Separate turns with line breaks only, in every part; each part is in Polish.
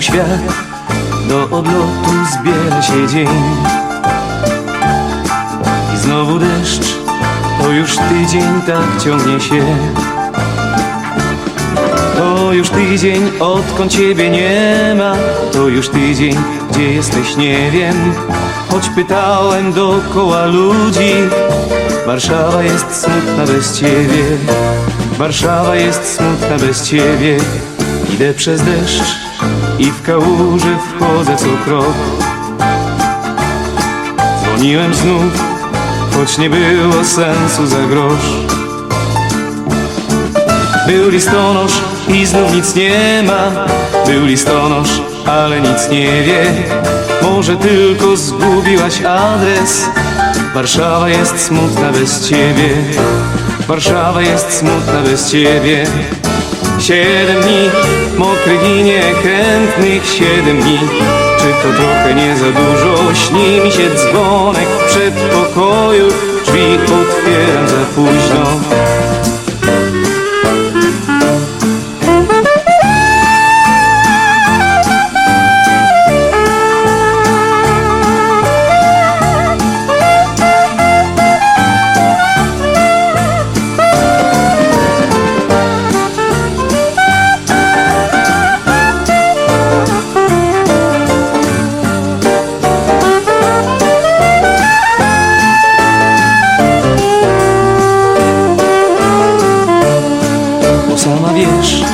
świat. Do odlotu zbiera się dzień. I znowu deszcz To już tydzień tak ciągnie się. To już tydzień odkąd ciebie nie ma. To już tydzień gdzie jesteś nie wiem. Choć pytałem dookoła ludzi Warszawa jest smutna bez ciebie. Warszawa jest smutna bez ciebie Idę przez deszcz i w kałuży wchodzę co krok. Dzwoniłem znów, choć nie było sensu za grosz. Był listonosz i znów nic nie ma. Był listonosz, ale nic nie wie. Może tylko zgubiłaś adres. Warszawa jest smutna bez ciebie Warszawa jest smutna bez ciebie. Siedem dni mokrych i niechętnych Siedem dni. Czy to trochę nie za dużo? Śni mi się dzwonek w przedpokoju. Drzwi otwieram za późno sama wiesz,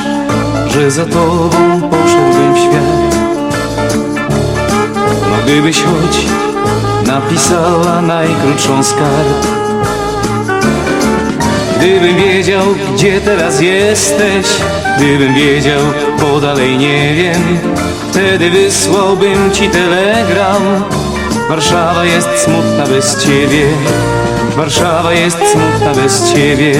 że za tobą poszedłbym w świat. No gdybyś choć napisała najkrótszą z Gdybym wiedział, gdzie teraz jesteś Gdybym wiedział, bo dalej nie wiem Wtedy wysłałbym ci telegram. Warszawa jest smutna bez ciebie Warszawa jest smutna bez ciebie